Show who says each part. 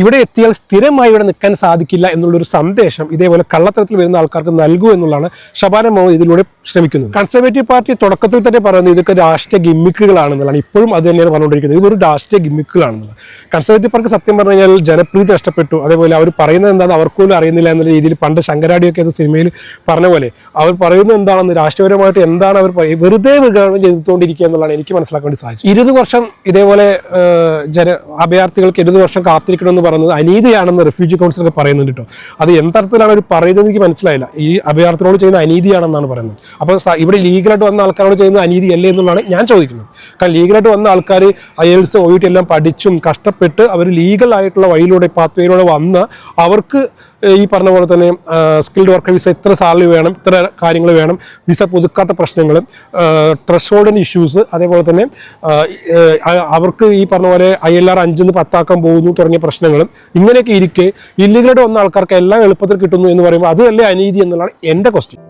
Speaker 1: ഇവിടെ എത്തിയാൽ സ്ഥിരമായി ഇവിടെ നിൽക്കാൻ സാധിക്കില്ല എന്നുള്ളൊരു സന്ദേശം ഇതേപോലെ കള്ളത്തരത്തിൽ വരുന്ന ആൾക്കാർക്ക് നൽകൂ എന്നുള്ളതാണ് ഷബാന മോഹൻ ഇതിലൂടെ ശ്രമിക്കുന്നത്. കൺസർവേറ്റീവ് പാർട്ടി തുടക്കത്തിൽ തന്നെ പറയുന്നത് ഇതൊക്കെ രാഷ്ട്രീയ ഗിമ്മിക്കുകളാണെന്നുള്ളതാണ്. ഇപ്പോഴും അത് തന്നെയാണ് പറഞ്ഞുകൊണ്ടിരിക്കുന്നത്. ഇതൊരു രാഷ്ട്രീയ ഗിമ്മിക്കുകളാണെന്നുള്ളത് കൺസർവേറ്റീവ് പാർട്ടി സത്യം പറഞ്ഞു കഴിഞ്ഞാൽ ജനപ്രീതി നഷ്ടപ്പെട്ടു. അതേപോലെ അവർ പറയുന്നത് എന്താണെന്ന് അവർക്ക് പോലും അറിയുന്നില്ല എന്ന രീതിയിൽ പണ്ട് ശങ്കരാടിയൊക്കെ അത് സിനിമയിൽ പറഞ്ഞ പോലെ അവർ പറയുന്നത് എന്താണെന്ന് രാഷ്ട്രീയപരമായിട്ട് എന്താണ് അവർ വെറുതെ വികരണം ചെയ്തുകൊണ്ടിരിക്കുക എന്നുള്ളതാണ് എനിക്ക് മനസ്സിലാക്കാൻ വേണ്ടി സാധിച്ചത്. ഇരുപത് വർഷം ഇതേപോലെ ജന അഭയാർത്ഥികൾക്ക് ഇരുപത് വർഷം കാത്തിരിക്കണമെന്ന് പറയുന്നത് അനീതിയാണെന്ന് റെഫ്യൂജി കൗൺസിൽ ഒക്കെ പറയുന്നുണ്ട് കേട്ടോ അത് എന്തരത്തിലാണ് അവർ പറയുന്നത് എനിക്ക് മനസ്സിലായില്ല. ഈ അഭയാർത്ഥികളോട് ചെയ്യുന്ന അനീതിയാണെന്നാണ് പറയുന്നത്. അപ്പോൾ ഇവിടെ ലീഗലായിട്ട് വന്ന ആൾക്കാരോട് ചെയ്യുന്ന അനീതി അല്ലേ എന്നുള്ളതാണ് ഞാൻ ചോദിക്കുന്നത്. കാരണം ലീഗലായിട്ട് വന്ന ആൾക്കാർ അയൽസ് ഒ ടി എല്ലാം പഠിച്ചും കഷ്ടപ്പെട്ട് അവർ ലീഗൽ ആയിട്ടുള്ള വഴിയിലൂടെ പാത്വേയിലൂടെ വന്ന് അവർക്ക് ഈ പറഞ്ഞ പോലെ തന്നെ സ്കിൽഡ് വർക്കർ വിസ ഇത്ര സാലറി വേണം ഇത്ര കാര്യങ്ങൾ വേണം വിസ പുതുക്കാത്ത പ്രശ്നങ്ങൾ ട്രഷോൾഡിന്റെ ഇഷ്യൂസ് അതേപോലെ തന്നെ അവർക്ക് ഈ പറഞ്ഞ പോലെ ഐ എൽ ആർ അഞ്ചിന്ന് പത്താക്കാൻ പോകുന്നു തുടങ്ങിയ പ്രശ്നങ്ങളും ഇങ്ങനെയൊക്കെ ഇരിക്കെ ഇല്ലീഗലായിട്ട് വന്ന ആൾക്കാർക്ക് എല്ലാം എളുപ്പത്തിൽ കിട്ടുന്നു എന്ന് പറയുമ്പോൾ അതല്ലേ അനീതി എന്നുള്ളതാണ് എന്റെ ക്വസ്റ്റ്യൻ